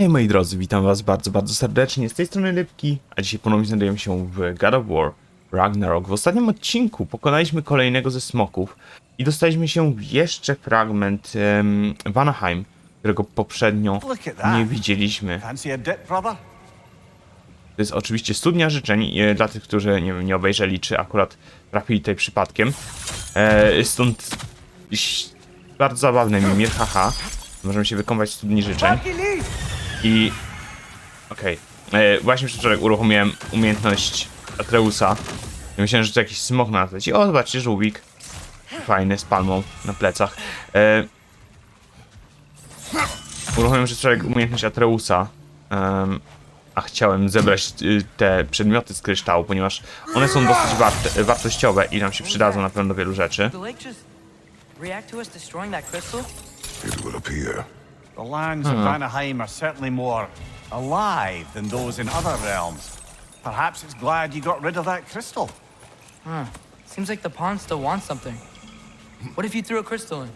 Hej moi drodzy, witam was bardzo, bardzo serdecznie. Z tej strony Lipki, a dzisiaj ponownie znajdujemy się w God of War Ragnarok. W ostatnim odcinku pokonaliśmy kolejnego ze smoków i dostaliśmy się w jeszcze fragment um, Vanaheim, którego poprzednio nie widzieliśmy. To jest oczywiście studnia życzeń e, dla tych, którzy nie, wiem, nie obejrzeli, czy akurat trafili tutaj przypadkiem. E, stąd bardzo zabawne mi mir, haha. Możemy się wykąpać w studni życzeń. I... Okej. E, Właśnie wczoraj uruchomiłem umiejętność Atreusa. I myślałem, że to jakiś smok na tle. I o, zobaczcie, żółwik. Fajny, z palmą na plecach. E, uruchomiłem wczoraj umiejętność Atreusa. em, a chciałem zebrać y, te przedmioty z kryształu, ponieważ one są dosyć warte, wartościowe i nam się przydadzą na pewno do wielu rzeczy. It would appear. The lands of Vanaheim are certainly more alive than those in other realms. Perhaps it's glad you got rid of that crystal. Huh. Seems like the pond still wants something. What if you threw a crystal in?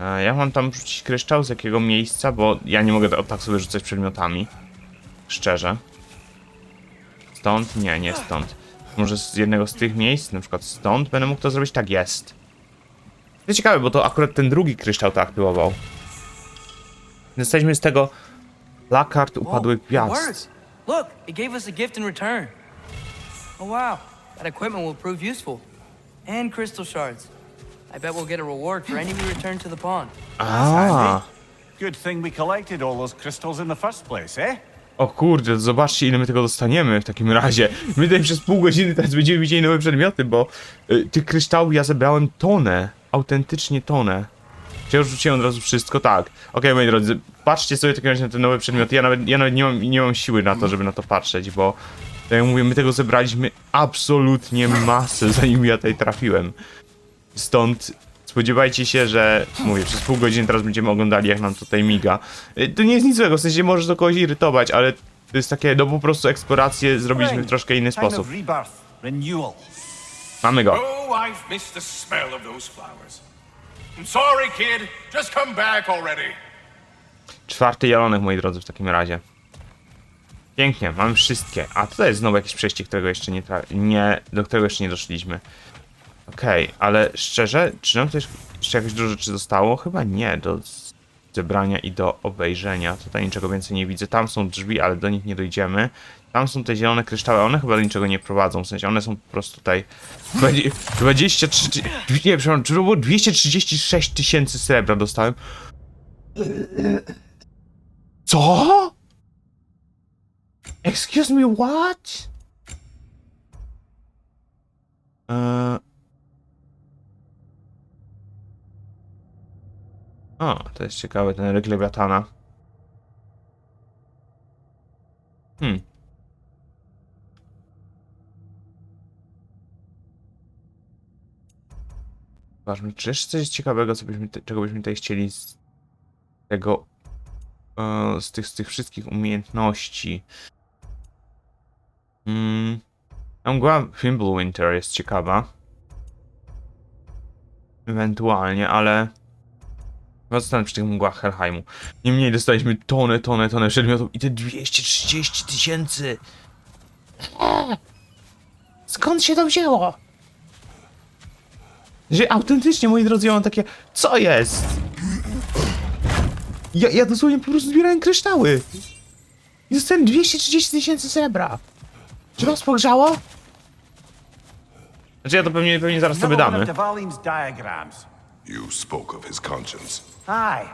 E, Ja mam tam rzucić kryształ z jakiego miejsca, bo ja nie mogę tak sobie rzucać przedmiotami. Szczerze. Stąd? Nie, nie stąd. Może z jednego z tych miejsc, na przykład stąd, będę mógł to zrobić? Tak jest. To ciekawe, bo to akurat ten drugi kryształ to aktywował. Dostaliśmy z tego plakard upadłych gwiazd. Look, it gave us a gift in return. Oh wow, that equipment will prove useful. And crystal shards. I bet we'll get a reward for any we return to the pond. A, Good thing we collected all those crystals in the first place, eh? O kurde, zobaczcie ile my tego dostaniemy w takim razie. My tutaj przez pół godziny teraz będziemy widzieli nowe przedmioty, bo y, tych kryształów ja zebrałem tonę. Autentycznie tonę. Czy ja już rzuciłem od razu wszystko? Tak. Okej, moi drodzy, patrzcie sobie takim razie na te nowe przedmioty. Ja nawet, ja nawet nie, mam, nie mam siły na to, żeby na to patrzeć, bo tak jak mówię, my tego zebraliśmy absolutnie masę, zanim ja tutaj trafiłem. Stąd spodziewajcie się, że mówię, przez pół godziny teraz będziemy oglądali, jak nam tutaj miga. Y, To nie jest nic złego, w sensie może to kogoś irytować, ale to jest takie, no po prostu eksplorację zrobiliśmy w troszkę inny Time sposób. of rebirth, renewal. Mamy go. Oh, I've missed the smell of those flowers. Sorry, kid. Just come back already. Czwarty jalonek, moi drodzy, w takim razie. Pięknie, mamy wszystkie. A tutaj jest znowu jakieś przejście, którego jeszcze nie, nie do którego jeszcze nie doszliśmy. Okej, ale szczerze, czy nam też jeszcze jakieś dużo rzeczy zostało? Chyba nie, do zebrania i do obejrzenia. Tutaj niczego więcej nie widzę. Tam są drzwi, ale do nich nie dojdziemy. Tam są te zielone kryształy, one chyba do niczego nie prowadzą, w sensie one są po prostu tutaj... Dwadzie- 23... Nie, przepraszam, czy to było 236 tysięcy srebra dostałem? Co? Excuse me, what? Eee... O, to jest ciekawe, ten ryk lewiatana. Hmm. Zobaczmy, czy jeszcze coś ciekawego, co byśmy, te- czego byśmy tutaj chcieli z tego e, z, tych, z tych wszystkich umiejętności. Mm. Mgła Fimbulwinter jest ciekawa. Ewentualnie, ale... Zostanę przy tych mgłach Helheimu. Niemniej dostaliśmy tonę, tonę, tonę przedmiotów i te 230 tysięcy! Skąd się to wzięło? Że autentycznie, moi drodzy, ja mam takie... Co jest? Ja, ja dosłownie po prostu zbierałem kryształy. I dostałem 230 tysięcy srebra. Czy was pogrzało? Znaczy ja to pewnie, pewnie zaraz sobie damy. You spoke of his conscience. Aye.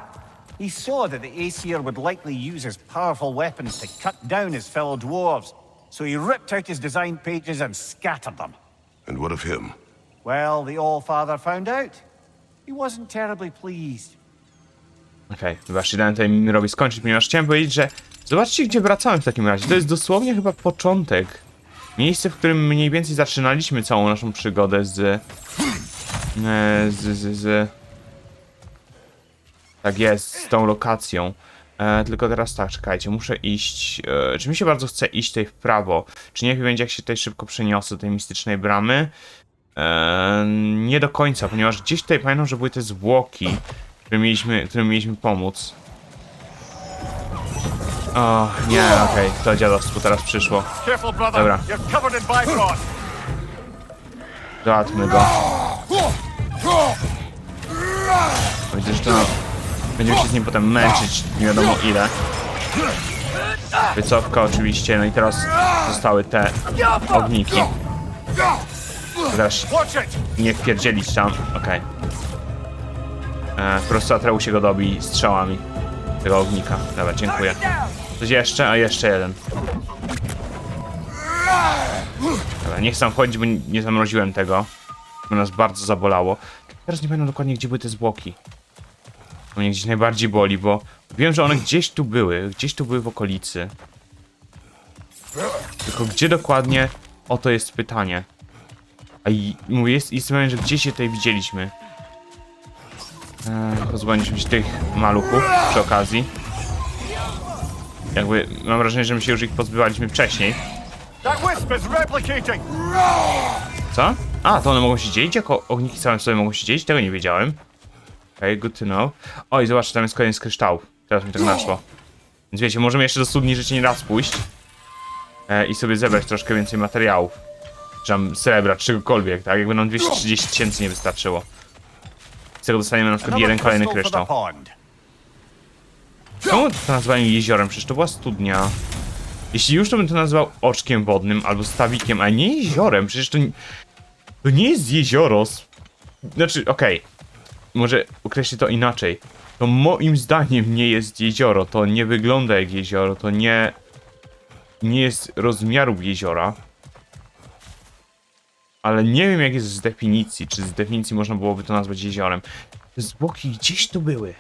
He saw that the Aesir would likely use his powerful weapons to cut down his fellow dwarves, so he ripped out his design pages and scattered them. And what of him? Well, the All-Father found out. He wasn't terribly pleased. Okej, wybaczcie, dałem tutaj Mimirowi skończyć, ponieważ chciałem powiedzieć, że zobaczcie gdzie wracamy w takim razie. To jest dosłownie chyba początek. Miejsce, w którym mniej więcej zaczynaliśmy całą naszą przygodę z... e, z, z, z... Tak jest, z tą lokacją. E, tylko teraz tak, czekajcie, muszę iść... E, czy mi się bardzo chce iść tutaj w prawo? Czy nie będzie jak się tutaj szybko przeniosę do tej mistycznej bramy? E, nie do końca, ponieważ gdzieś tutaj pamiętam, że były te zwłoki, którym mieliśmy, którym mieliśmy pomóc. O, nie, okej, to dziadostwo teraz przyszło. Dobra. Załatwmy go. Widzę, że to będziemy się z nim potem męczyć, nie wiadomo ile. Wycofka oczywiście, no i teraz zostały te ogniki. It. nie wpierdzielić tam, okej. E, Po prostu go dobi strzałami tego ognika. Dobra, dziękuję. Coś jeszcze? A jeszcze jeden. Dobra, nie chcę wchodzić, bo nie- zamroziłem tego. Bo nas bardzo zabolało. Teraz nie pamiętam dokładnie, gdzie były te zwłoki. To mnie gdzieś najbardziej boli, bo wiem, że one gdzieś tu były. Gdzieś tu były w okolicy. Tylko gdzie dokładnie? Oto jest pytanie. A i mówię, jest, jest moment, że gdzieś się tutaj widzieliśmy. Eee, pozbędziemy się tych maluchów przy okazji. Jakby mam wrażenie, że my się już ich pozbywaliśmy wcześniej. Co? A, to one mogą się dzielić? Jako ogniki same sobie mogą się dzielić? Tego nie wiedziałem. Okej, good to know. Oj, zobaczcie, tam jest kolejny z kryształów. Teraz mi tak naszło. Więc wiecie, możemy jeszcze do studni życia nie raz pójść. E, I sobie zebrać troszkę więcej materiałów. Czy tam srebra, czegokolwiek, tak? Jakby nam 230 tysięcy nie wystarczyło. Z tego dostaniemy na przykład jeden kolejny kryształ. Czemu to nazywają jeziorem? Przecież to była studnia. Jeśli już, to bym to nazwał oczkiem wodnym albo stawikiem, a nie jeziorem. Przecież to, nie- to nie jest jezioro. Znaczy, okej. Może określę to inaczej. To moim zdaniem nie jest jezioro. To nie wygląda jak jezioro. To nie. Nie jest rozmiarów jeziora. Ale nie wiem, jak jest z definicji. Czy z definicji można byłoby to nazwać jeziorem. Te zwłoki gdzieś tu były.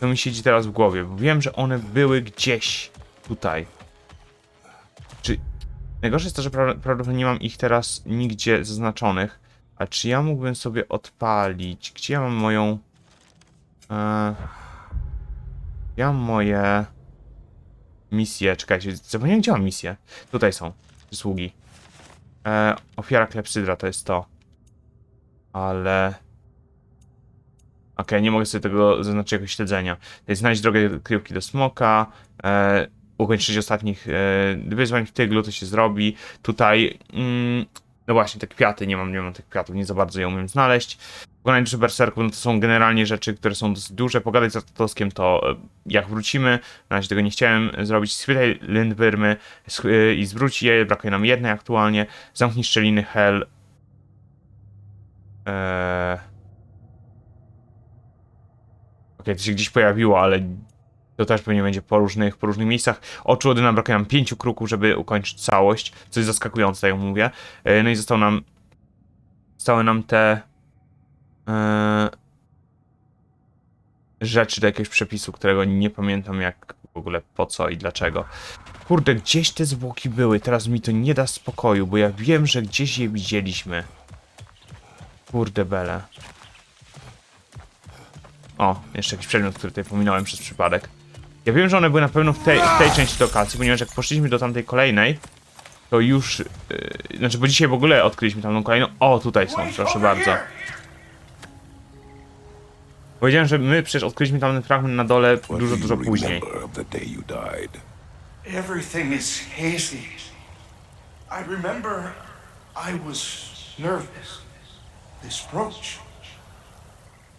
To mi siedzi teraz w głowie, bo wiem, że one były gdzieś tutaj. Czy... Najgorsze jest to, że pra prawdopodobnie nie mam ich teraz nigdzie zaznaczonych. A czy ja mógłbym sobie odpalić? Gdzie ja mam moją... E... Ja mam moje... Misje, czekajcie, zapomniałem gdzie mam misje. Tutaj są, przysługi. E, ofiara klepsydra to jest to. Ale... Okej, nie mogę sobie tego zaznaczyć jako śledzenia. To znaleźć drogę kryjówki do smoka, e, ukończyć ostatnich e, wyzwań w tyglu, to się zrobi. Tutaj, mm, no właśnie, te kwiaty, nie mam, nie mam tych kwiatów, nie za bardzo je umiem znaleźć. Wykonanie duszy berserków, no to są generalnie rzeczy, które są dosyć duże. Pogadać z Atoskiem to e, jak wrócimy, na razie tego nie chciałem zrobić. Schwytaj lindwyrmy e, i zwróć je, brakuje nam jednej aktualnie. Zamknij szczeliny hell. Eee... Okej, to się gdzieś pojawiło, ale to też pewnie będzie po różnych, po różnych miejscach. Oczu Odyna brakuje nam pięciu kruków, żeby ukończyć całość, co jest zaskakujące, tak jak mówię. E, No i został nam... Zostały nam te... E, rzeczy do jakiegoś przepisu, którego nie pamiętam jak w ogóle po co i dlaczego. Kurde, gdzieś te zwłoki były, teraz mi to nie da spokoju, bo ja wiem, że gdzieś je widzieliśmy. Kurde bele. O, jeszcze jakiś przedmiot, który tutaj pominąłem przez przypadek. Ja wiem, że one były na pewno w tej, w tej części lokacji, ponieważ jak poszliśmy do tamtej kolejnej, to już... Yy, znaczy, bo dzisiaj w ogóle odkryliśmy tamtą kolejną. O, tutaj są, proszę bardzo. Powiedziałem, że my przecież odkryliśmy tamten fragment na dole dużo, dużo później. Everything is hazy. I remember I was nervous. This brooch.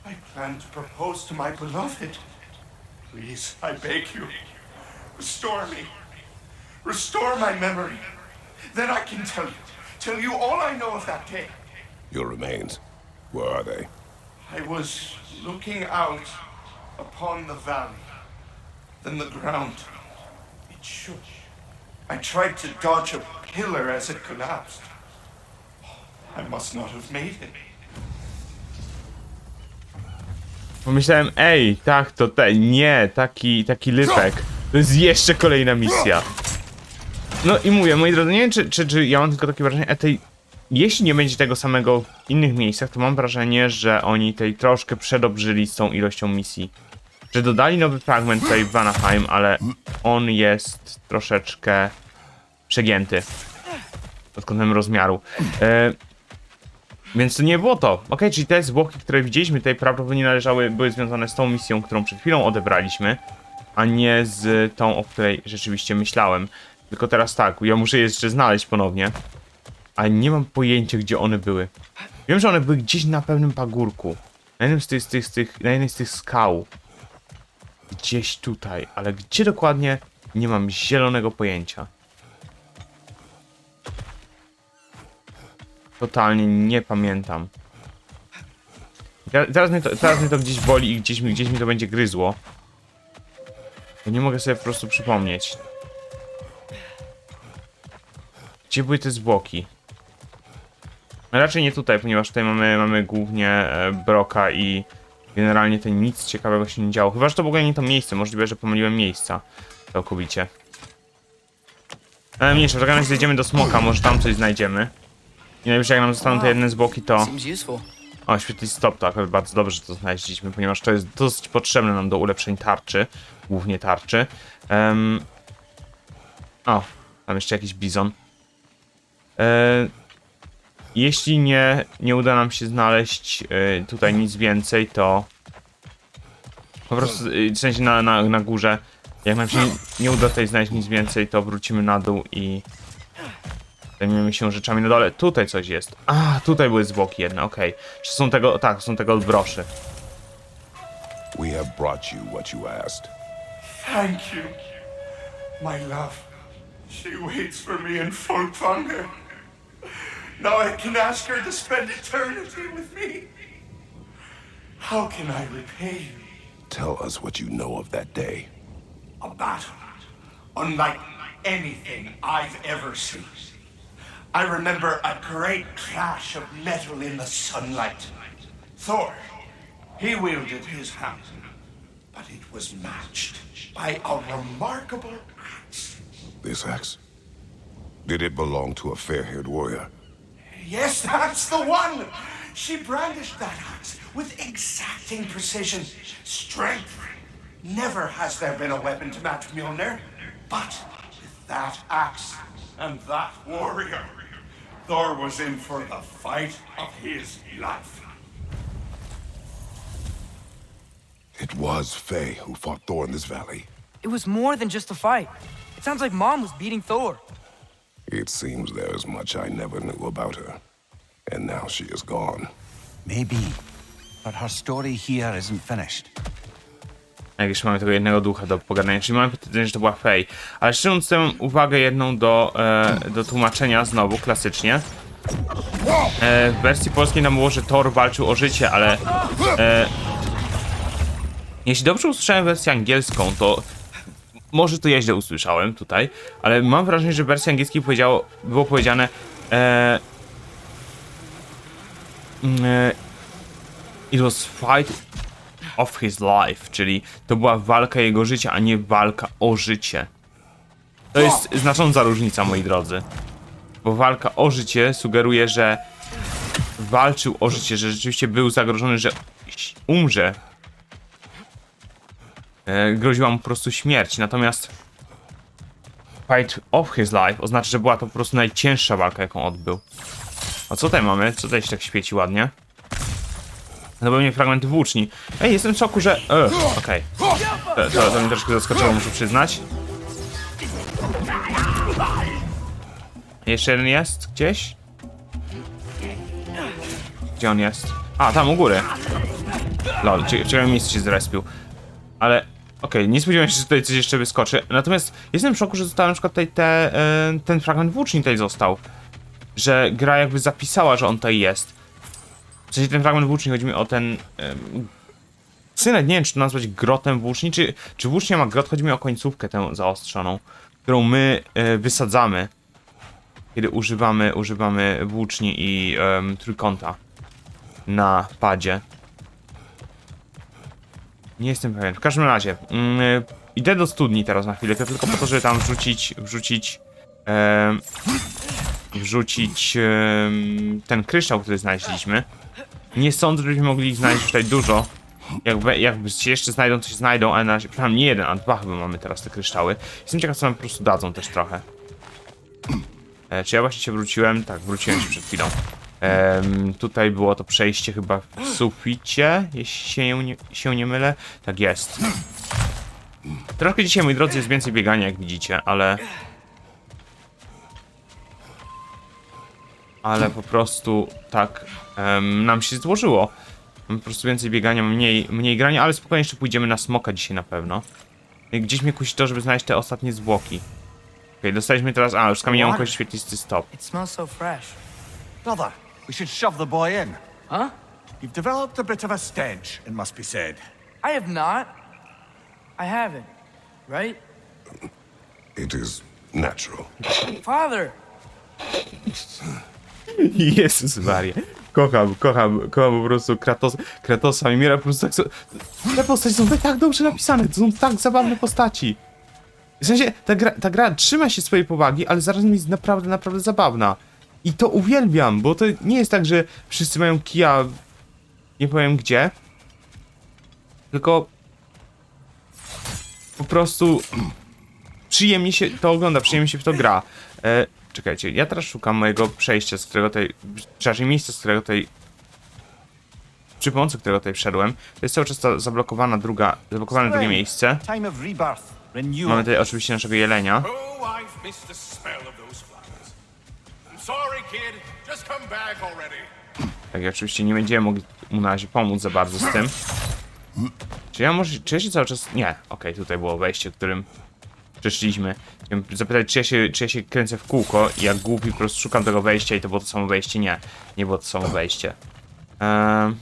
I planned to propose to my beloved. Please, I beg you, restore me. Restore my memory. Then I can tell you, tell you all I know of that day. Your remains. Where are they? I was looking out upon the valley. Then the ground, it shook. I tried to dodge a pillar as it collapsed. I must not have made it. Pomyślałem, ej, tak, to te, nie, taki, taki lypek. To jest jeszcze kolejna misja. No i mówię, moi drodzy, nie wiem, czy, czy, czy ja mam tylko takie wrażenie, a tej, jeśli nie będzie tego samego w innych miejscach, to mam wrażenie, że oni tej troszkę przedobrzyli z tą ilością misji. Że dodali nowy fragment tutaj w Vanaheim, ale on jest troszeczkę przegięty pod kątem rozmiaru. E, więc to nie było to. Ok, czyli te zwłoki, które widzieliśmy tutaj prawdopodobnie należały, były związane z tą misją, którą przed chwilą odebraliśmy. a nie z tą, o której rzeczywiście myślałem. Tylko teraz tak, ja muszę je jeszcze znaleźć ponownie, ale nie mam pojęcia, gdzie one były. Wiem, że one były gdzieś na pewnym pagórku. Na jednym z tych, z tych, z tych, na jednej z tych skał. Gdzieś tutaj, ale gdzie dokładnie, nie mam zielonego pojęcia. Totalnie nie pamiętam. Te- Teraz mnie, to, teraz mnie to gdzieś boli i gdzieś mi, gdzieś mi to będzie gryzło. Bo nie mogę sobie po prostu przypomnieć. Gdzie były te zwłoki? No Raczej nie tutaj, ponieważ tutaj mamy, mamy głównie e, Broka i generalnie to nic ciekawego się nie działo. Chyba, że to w ogóle nie to miejsce. Możliwe, że pomyliłem miejsca. Całkowicie. Ale mniejsza, w zejdziemy do smoka, może tam coś znajdziemy. I najwyżej jak nam zostaną te jedne zwłoki, to... O, świetny stop, to akurat bardzo dobrze, że to znaleźliśmy, ponieważ to jest dosyć potrzebne nam do ulepszeń tarczy, głównie tarczy. Em, O, tam jeszcze jakiś bizon. E, jeśli nie, nie uda nam się znaleźć e, tutaj nic więcej, to po prostu, e, w sensie na, na, na górze, jak nam się nie, nie uda tutaj znaleźć nic więcej, to wrócimy na dół i zajmiemy się rzeczami na dole. Tutaj coś jest. A, tutaj były zwłoki jedne, okej. Czy są tego, tak, są tego odbroszy. We have brought you what you asked. Thank you, my love. She waits for me in Folkvanger. Now I can ask her to spend eternity with me. How can I repay you? Tell us what you know of that day. A battle unlike anything I've ever seen. I remember a great clash of metal in the sunlight. Thor, he wielded his hammer, but it was matched by a remarkable axe. This axe? Did it belong to a fair-haired warrior? Yes, that's the one! She brandished that axe with exacting precision, strength. Never has there been a weapon to match Mjolnir, but with that axe and that warrior, Thor was in for the fight of his life. It was Faye who fought Thor in this valley. It was more than just a fight. It sounds like Mom was beating Thor. It seems there is much I never knew about her. And now she is gone. Maybe. But her story here isn't finished. Jak jeszcze mamy tego jednego ducha do pogadania, czyli mamy pytanie, że to była Fej. Ale szczerze uwagę jedną do, e, do tłumaczenia znowu, klasycznie. E, w wersji polskiej nam było, że Thor walczył o życie, ale e, jeśli dobrze usłyszałem wersję angielską, to może to ja źle usłyszałem tutaj, ale mam wrażenie, że w wersji angielskiej powiedziało, było powiedziane e, mm, e, It was fight of his life, czyli to była walka jego życia, a nie walka o życie. To jest znacząca różnica, moi drodzy. Bo walka o życie sugeruje, że walczył o życie, że rzeczywiście był zagrożony, że umrze. E, groziła mu po prostu śmierć. Natomiast fight of his life oznacza, że była to po prostu najcięższa walka, jaką odbył. A co tutaj mamy? Co tutaj się tak świeci ładnie? Mnie fragment włóczni. Ej, jestem w szoku, że... E, Okej. To, to, to mnie troszkę zaskoczyło, muszę przyznać. Jeszcze jeden jest gdzieś? Gdzie on jest? A, tam u góry. Lol, cie- ciekawe miejsce się zrespił. Ale, okej, nie spodziewałem się, że tutaj coś jeszcze wyskoczy. Natomiast jestem w szoku, że został na przykład tutaj te, e, ten fragment włóczni tutaj został. Że gra jakby zapisała, że on tutaj jest. W sensie ten fragment włóczni, chodzi mi o ten... Um, Synet, nie wiem czy to nazwać grotem włóczni, czy, czy włócznia ma grot, chodzi mi o końcówkę tę zaostrzoną, którą my e, wysadzamy, kiedy używamy, używamy włóczni i em, trójkąta na padzie. Nie jestem pewien. W każdym razie, mm, e, idę do studni teraz na chwilę, tylko po to, żeby tam wrzucić, wrzucić, em, wrzucić ten kryształ, który znaleźliśmy. Nie sądzę, żebyśmy mogli znaleźć tutaj dużo. Jakby, jakby się jeszcze znajdą, to się znajdą, ale na razie, przynajmniej nie jeden, a dwa chyba mamy teraz te kryształy. Jestem ciekaw, co nam po prostu dadzą też trochę. E, czy ja właśnie się wróciłem? Tak, wróciłem się przed chwilą. Em, tutaj było to przejście chyba w suficie, jeśli się nie, się nie mylę. Tak jest. Troszkę dzisiaj, moi drodzy, jest więcej biegania, jak widzicie, ale... Ale po prostu tak em, nam się złożyło. Mam po prostu więcej biegania, mniej, mniej grania, ale spokojnie jeszcze pójdziemy na smoka dzisiaj na pewno. I Gdzieś mnie kusi to, żeby znaleźć te ostatnie zwłoki. Okej, dostaliśmy teraz... A, już skamieniałem świetlisty stop. It smells so fresh. Brother, we should shove the boy in. Huh? You've developed a bit of a stench, it must be said. I have not. I haven't. Right? It is natural. Father! Jezus Maria. Kocham, kocham, kocham po prostu Kratos, Kratosa i Mira po prostu tak so... Te postaci są tak dobrze napisane, to są tak zabawne postaci. W sensie, ta gra, ta gra trzyma się swojej powagi, ale zarazem jest naprawdę, naprawdę zabawna. I to uwielbiam, bo to nie jest tak, że wszyscy mają kija nie powiem gdzie, tylko po prostu przyjemnie się to ogląda, przyjemnie się w to gra. E, czekajcie, ja teraz szukam mojego przejścia, z którego tej, czy raczej miejsca, z którego tej, przy pomocy którego tutaj wszedłem. To jest cały czas ta zablokowana druga, zablokowane drugie miejsce. Mamy tutaj oczywiście naszego jelenia. Oh. Tak, oczywiście nie będziemy mogli mu na razie pomóc za bardzo z tym. Czy ja może, czy ja się cały czas, nie, okej, tutaj było wejście, którym przeszliśmy. Chciałem zapytać, czy ja, się, czy ja się kręcę w kółko i jak głupi po prostu szukam tego wejścia i to było to samo wejście? Nie, nie było to samo wejście. Um,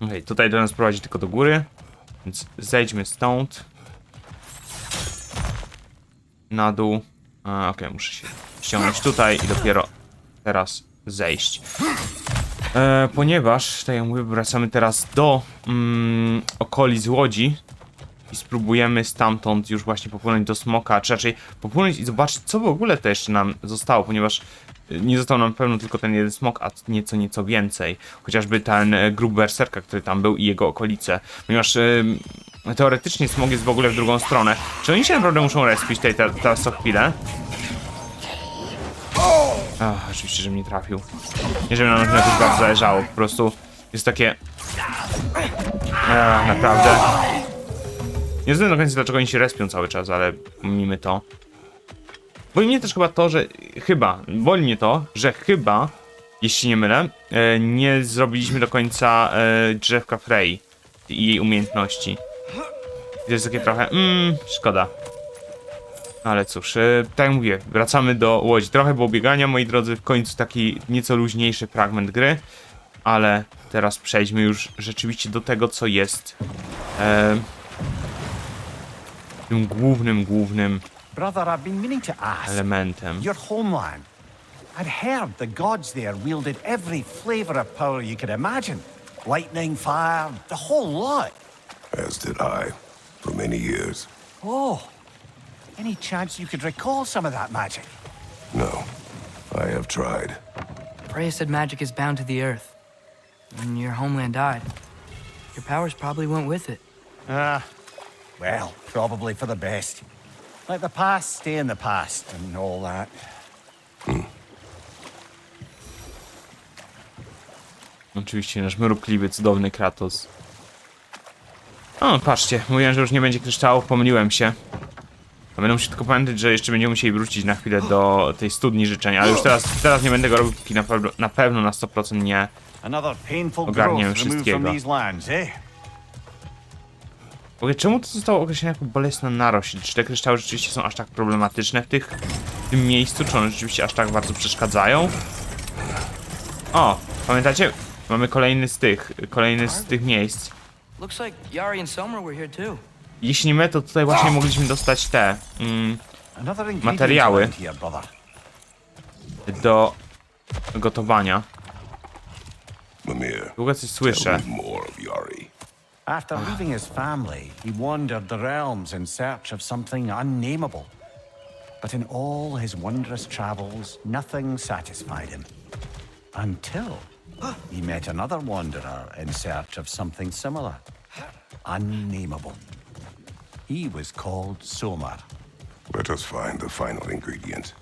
Okej, tutaj do nas prowadzi tylko do góry, więc zejdźmy stąd. Na dół. Okej, muszę się ściągnąć tutaj i dopiero teraz zejść. E, ponieważ, tak jak mówię, wracamy teraz do mm, okolic Łodzi i spróbujemy stamtąd już właśnie popłynąć do Smoka, czy raczej popłynąć i zobaczyć, co w ogóle to jeszcze nam zostało, ponieważ y, nie został nam pewno tylko ten jeden smok, a nieco, nieco więcej. Chociażby ten e, grób berserka, który tam był i jego okolice. Ponieważ y, teoretycznie smog jest w ogóle w drugą stronę. Czy oni się naprawdę muszą respić tutaj te- teraz co chwilę? Ach, oczywiście, że mnie trafił. Nie, żeby nam na tym bardzo zależało, po prostu jest takie... Ach, naprawdę. Nie wiem do końca dlaczego oni się respią cały czas, ale pomijmy to. Boli mnie też chyba to, że... Chyba, boli mnie to, że chyba, jeśli nie mylę, e, nie zrobiliśmy do końca e, drzewka Frey i jej umiejętności. To jest takie trochę... Mmm, szkoda. Ale cóż, e, tak jak mówię, wracamy do Łodzi. Trochę było biegania, moi drodzy, w końcu taki nieco luźniejszy fragment gry, ale teraz przejdźmy już rzeczywiście do tego, co jest e, tym głównym, głównym Brother, I've been meaning to ask. elementem. Your homeland. I'd heard the gods there wielded every flavor of power you could imagine. Lightning, fire, the whole lot. As did I, for many years. Oh, any chance you could recall some of that magic? No, I have tried. Freya said magic is bound to the earth. When your homeland died, your powers probably went with it. Ah, well, probably for the best. Let the past stay in the past and all that. Oczywiście nasz mrukliwy, cudowny Kratos. O, patrzcie, mówiłem, że już nie będzie kryształów, pomyliłem się. To będę musiał tylko pamiętać, że jeszcze będziemy musieli wrócić na chwilę do tej studni życzenia, ale już teraz, teraz nie będę go robił, póki na pewno, na pewno na 100% nie. From wszystkiego. W ogóle czemu to zostało określone jako bolesna narośl? Czy te kryształy rzeczywiście są aż tak problematyczne w, tych, w tym miejscu? Czy one rzeczywiście aż tak bardzo przeszkadzają? O, pamiętacie? Mamy kolejny z tych, kolejny z tych miejsc. Jeśli my, to tutaj właśnie mogliśmy dostać te mm, Materiały. do gotowania. Mimir, Długo coś słyszę. After ah. leaving his family, he wandered the realms in search of something unnameable. But in all his wondrous travels, nothing satisfied him. Until he met another wanderer in search of something similar. Unnameable. He was called Somar. Let us find the final ingredient.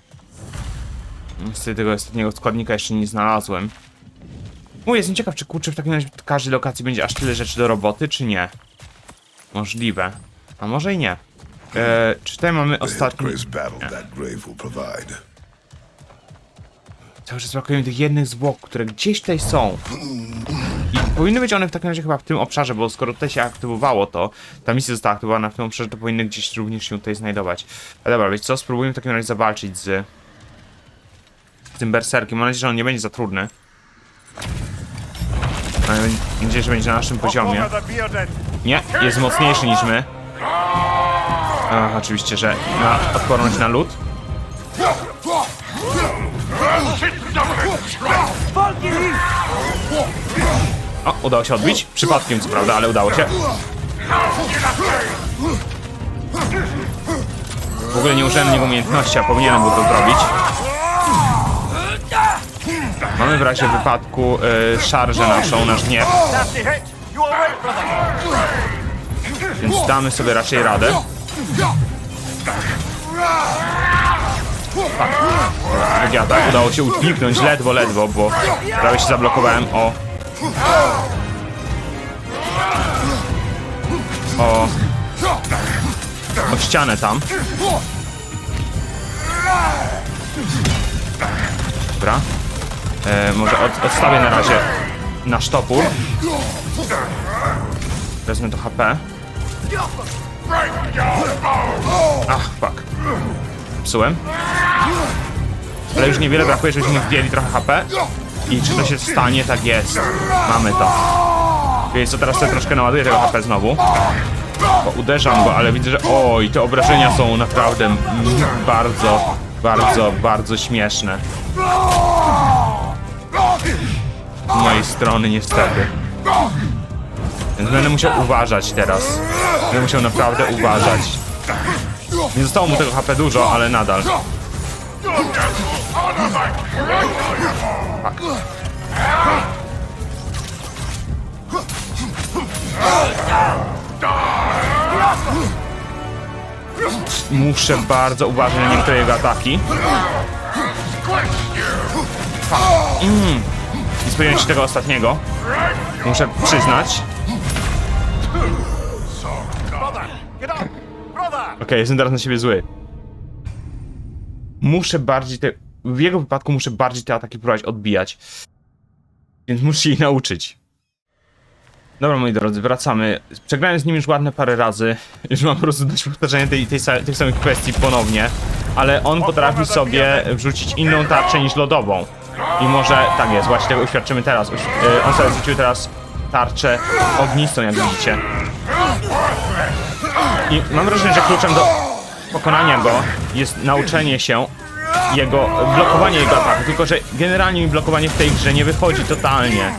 Hmm, Niestety tego ostatniego składnika jeszcze nie znalazłem. Mówię, jestem ciekaw, czy kurczę w takim razie w każdej lokacji będzie aż tyle rzeczy do roboty, czy nie. Możliwe. A może i nie. E, czy tutaj mamy ostatni... Cały czas brakuje mi tych jednych zwłok, które gdzieś tutaj są. I powinny być one w takim razie chyba w tym obszarze, bo skoro tutaj się aktywowało to, ta misja została aktywowana w tym obszarze, to powinny gdzieś również się tutaj znajdować. Ale dobra, wiecie co, spróbujmy w takim razie zawalczyć z... z tym berserkiem. Mam nadzieję, że on nie będzie za trudny. Mam nadzieję, że będzie na naszym poziomie. Nie, jest mocniejszy niż my. Ach, oczywiście, że ma odporność na lód. O, udało się odbić. Przypadkiem, co prawda, ale udało się. W ogóle nie użyłem umiejętności, a powinienem był to zrobić. Mamy w razie wypadku y, szarżę naszą, nasz gniew. Więc damy sobie raczej radę. Tak. Drugi atak udało się uniknąć ledwo, ledwo, bo prawie się zablokowałem o... O... O ścianę tam. Dobra. E, może od, odstawię na razie nasz topór. Wezmę to HP. Ach, fuck. Psułem. Ale już niewiele brakuje, żebyśmy wbieli trochę HP. I czy to się stanie? Tak jest. Mamy to. Więc co teraz sobie troszkę naładuję tego HP znowu. Bo uderzam go, ale widzę, że oj, te obrażenia są naprawdę bardzo, bardzo, bardzo śmieszne. Z mojej strony niestety. Więc będę musiał uważać teraz. Będę musiał naprawdę uważać. Nie zostało mu tego HP dużo, ale nadal. Muszę bardzo uważać na niektóre jego ataki. Mm. Się tego ostatniego. Muszę przyznać. Okej, jestem teraz na siebie zły. Muszę bardziej te... W jego wypadku muszę bardziej te ataki próbować odbijać. Więc muszę się ich nauczyć. Dobra, moi drodzy, wracamy. Przegrałem z nim już ładne parę razy. Już mam po prostu dość powtarzania tej, tej, sa- tych samych kwestii ponownie. Ale on potrafi sobie wrzucić inną tarczę niż lodową. I może, tak jest, właśnie tego uświadczymy teraz. Uś- y, on sobie wrzucił teraz tarczę ognistą, jak widzicie. I mam wrażenie, że kluczem do pokonania go jest nauczenie się jego, blokowanie jego ataku. Tylko, że generalnie mi blokowanie w tej grze nie wychodzi totalnie.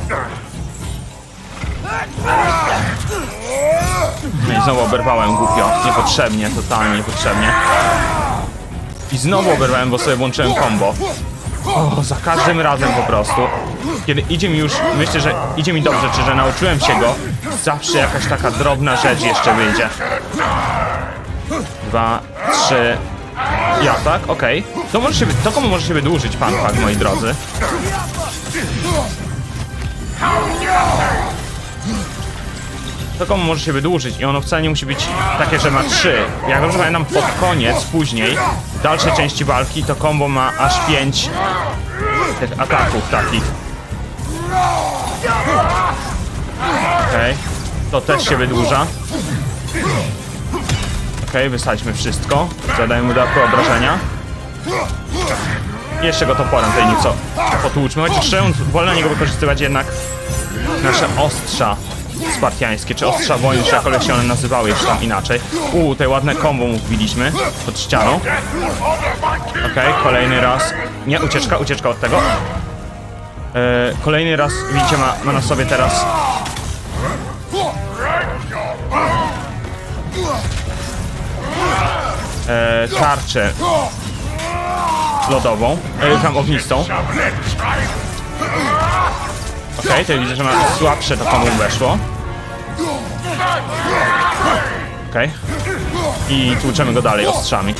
No i znowu oberwałem głupio. Niepotrzebnie, totalnie niepotrzebnie. I znowu oberwałem, bo sobie włączyłem combo. O, za każdym razem po prostu. Kiedy idzie mi już, myślę, że idzie mi dobrze, czy że nauczyłem się go, zawsze jakaś taka drobna rzecz jeszcze wyjdzie. Dwa, trzy. Ja tak, okej. To może się, to komu może się wydłużyć pan fakt, moi drodzy. To komu może się wydłużyć i ono wcale nie musi być takie, że ma trzy. Jak dobrze pamiętam, pod koniec, później, w dalszej części walki, to combo ma aż pięć tych ataków takich. Okej, to też się wydłuża. Okej, wysadźmy wszystko. Zadajmy dodatkowe obrażenia. Jeszcze go toporem tutaj nieco potłuczmy, chociaż wolę na niego wykorzystywać jednak nasze ostrza spartiańskie, czy ostrza czy jakkolwiek się one nazywały jeszcze tam inaczej. Uuu, tutaj ładne combo mu wbiliśmy pod ścianą. Okej, kolejny raz. Nie, ucieczka, ucieczka od tego. E, kolejny raz, widzicie, ma, ma na sobie teraz e, tarczę lodową, e, tam ognistą. Okej, to widzę, że ma słabsze to komu weszło. Okej. I tłuczemy go dalej ostrzami.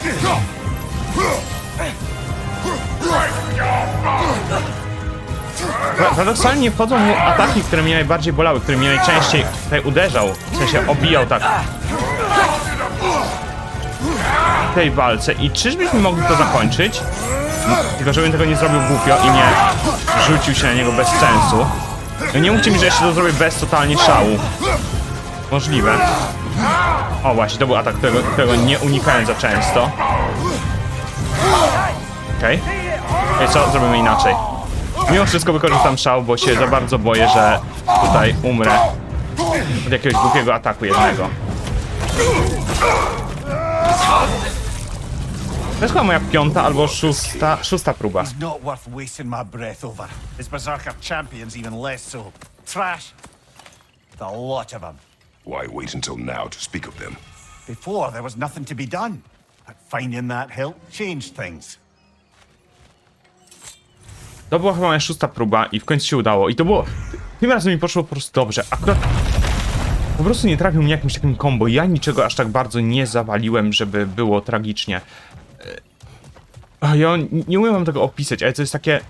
Pa- Paradoksalnie nie wchodzą mu ataki, które mnie najbardziej bolały, które mnie najczęściej tutaj uderzał. W sensie obijał tak. w tej walce i czyżbyśmy mogli to zakończyć? Tylko żebym tego nie zrobił głupio i nie rzucił się na niego bez sensu. No nie mówcie mi, że jeszcze to zrobię bez totalnie szału. Możliwe. O właśnie, to był atak, którego, którego nie unikałem za często. Okej. Okay. co? Zrobimy inaczej. Mimo wszystko wykorzystam szał, bo się za bardzo boję, że tutaj umrę od jakiegoś głupiego ataku jednego. To jest chyba moja piąta albo szósta, szósta próba. He's not worth wasting my breath over. His Berserker champions even less so. Trash. The lot of them. Why wait until now to speak of them? Before, there was nothing to be done. But finding that help changed things. To była chyba moja szósta próba i w końcu się udało. I to było... Tym razem mi poszło po prostu dobrze. Akurat po prostu nie trafił mnie jakimś takim combo. Ja niczego aż tak bardzo nie zawaliłem, żeby było tragicznie. A ja nie umiem wam tego opisać, ale to jest takie...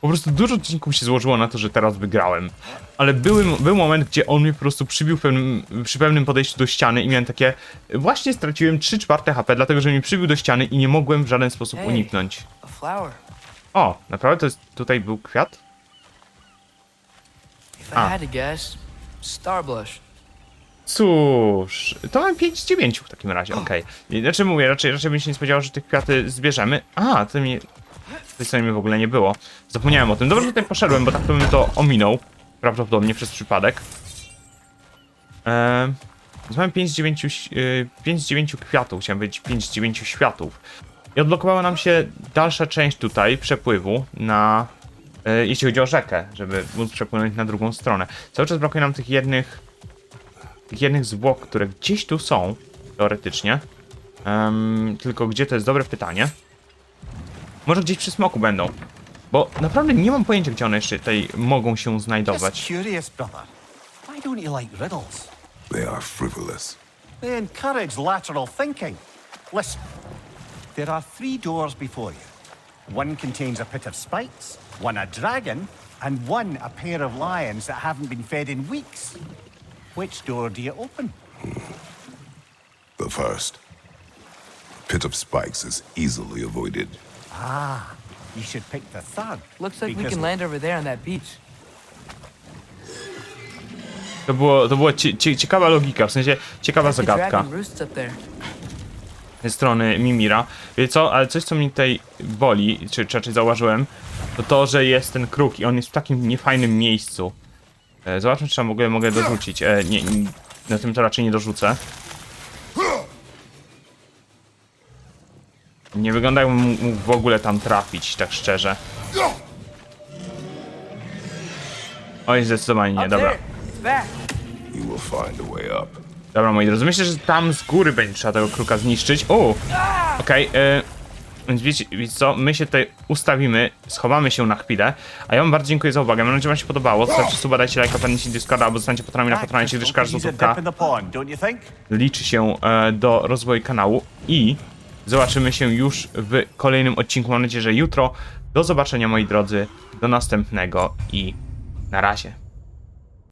Po prostu dużo odcinków się złożyło na to, że teraz wygrałem. Ale były, był moment, gdzie on mnie po prostu przybił pewnym, przy pewnym podejściu do ściany i miałem takie... Właśnie straciłem 3 czwarte HP, dlatego że mnie przybił do ściany i nie mogłem w żaden sposób uniknąć. A. O, naprawdę to jest, tutaj był kwiat? I Ah. Cóż, to mam 5 z 9 w takim razie, okej. Okay. Znaczy mówię, raczej, raczej bym się nie spodziewał, że tych kwiaty zbierzemy. A, to mi... W tej mnie w ogóle nie było. Zapomniałem o tym. Dobrze, że tutaj poszedłem, bo tak to bym to ominął. Prawdopodobnie przez przypadek. Eee, więc mamy 5 z 9, yy, 5 z 9 kwiatów, chciałem powiedzieć 5 z 9 światów. I odblokowała nam się dalsza część tutaj przepływu na... Yy, jeśli chodzi o rzekę, żeby móc przepłynąć na drugą stronę. Cały czas brakuje nam tych jednych jednych zwłok, które gdzieś tu są, teoretycznie. Em, tylko gdzie to jest dobre pytanie. Może gdzieś przy smoku będą. Bo naprawdę nie mam pojęcia, gdzie one jeszcze tutaj mogą się znajdować. curious, brother. Why don't you like riddles? They are frivolous. They encourage lateral thinking. Listen, there are three doors before you. One contains a pit of spikes, one a dragon, and one a pair of lions that haven't been fed in weeks. Which door do you open? The first. Pit of spikes is easily avoided. You should pick the third. Looks like we can land over there on that beach. To było, to cie, cie, ciekawa logika, w sensie ciekawa zagadka ze strony Mimira. Wiecie co, ale coś co mnie tutaj boli, czy, czy raczej zauważyłem, to to, że jest ten kruk i on jest w takim niefajnym miejscu. E, zobaczmy, czy tam w ogóle mogę dorzucić. E, nie, nie, na tym to raczej nie dorzucę. Nie wygląda jakbym mógł w ogóle tam trafić, tak szczerze. Oj, zdecydowanie nie, dobra. Dobra, moi drodzy, myślę, że tam z góry będzie trzeba tego kruka zniszczyć. O! Okej, e, więc wiecie, wiecie co, my się tutaj ustawimy, schowamy się na chwilę, a ja wam bardzo dziękuję za uwagę, mam nadzieję, że wam się podobało, zostawcie suba, dajcie lajka, padnijcie Discorda, albo zostańcie patronami na patronie, crystal gdyż każda złotówka liczy się e, do rozwoju kanału i zobaczymy się już w kolejnym odcinku, mam nadzieję, że jutro. Do zobaczenia, moi drodzy, do następnego i na razie.